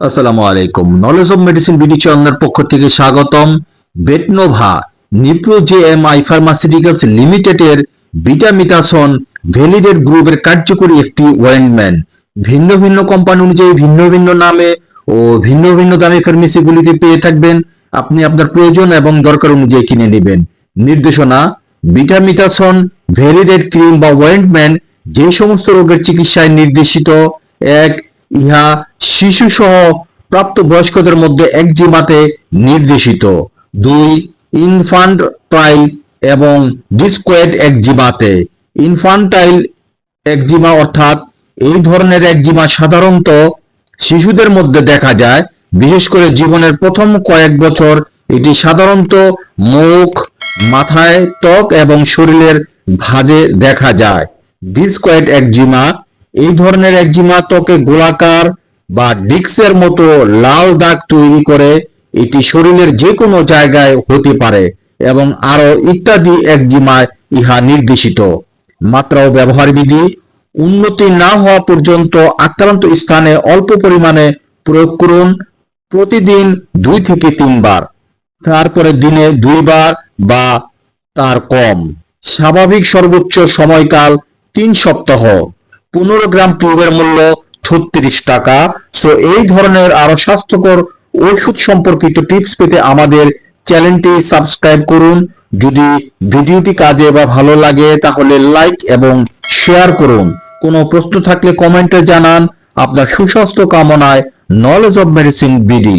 আসসালামু আলাইকুম। Knowledge of medicine BD চ্যানেলের পক্ষ থেকে স্বাগতম। Betnova Nipro J M I pharmaceuticals লিমিটেডের বিটামিতাসন ভ্যালিডেট গ্রুপের কার্যকরী একটি ওয়েন্টমেন্ট ভিন্ন ভিন্ন কোম্পানি অনুযায়ী ভিন্ন ভিন্ন নামে ও ভিন্ন ভিন্ন দামে ফার্মেসিগুলিতে পেয়ে থাকবেন। আপনি আপনার প্রয়োজন এবং দরকার অনুযায়ী কিনে নেবেন। নির্দেশনা বিটামিতাসন ভ্যালিডেট ক্রিম বা ওয়েন্টমেন্ট যে সমস্ত রোগের চিকিৎসায় নির্দেশিত এক, ইহা শিশু সহ প্রাপ্ত বয়স্কদের মধ্যে একজিমাতে নির্দেশিত। দুই, ইনফান্টাইল এবং ডিসকোয়েড একজিমাতে ইনফান্টাইল একজিমা অর্থাৎ এই ধরনের একজিমা সাধারণত শিশুদের মধ্যে দেখা যায়, বিশেষ করে জীবনের প্রথম কয়েক বছর। এটি সাধারণত মুখ, মাথায় ত্বক এবং শরীরের ভাঁজে দেখা যায়। ডিসকয়েড একজিমা এই ধরনের একজিমা ত্বকে গোলাকার বা ডিক্সের মতো লাল দাগ তৈরি করে এটি শরীরের যে কোনো জায়গায় হতে পারে এবং আরও ইত্যাদি একজিমায় ইহা নির্দেশিত। মাত্রা ও ব্যবহার বিধি উন্নতি না হওয়া পর্যন্ত আক্রান্ত স্থানে অল্প পরিমাণে প্রয়োগ করুন, প্রতিদিন দুই থেকে তিনবার, তারপরে দিনে দুইবার বা তার কম। স্বাভাবিক সর্বোচ্চ সময়কাল তিন সপ্তাহ। পনেরো গ্রাম টিউবের মূল্য ছত্রিশ টাকা। সো এই ধরনের আরও স্বাস্থ্যকর ওষুধ সম্পর্কিত টিপস পেতে আমাদের চ্যানেলটি সাবস্ক্রাইব করুন। যদি ভিডিওটি কাজে বা ভালো লাগে, তাহলে লাইক এবং শেয়ার করুন। কোনো প্রশ্ন থাকলে কমেন্টে জানান। আপনার সুস্বাস্থ্য কামনায় নলেজ অফ মেডিসিন বিডি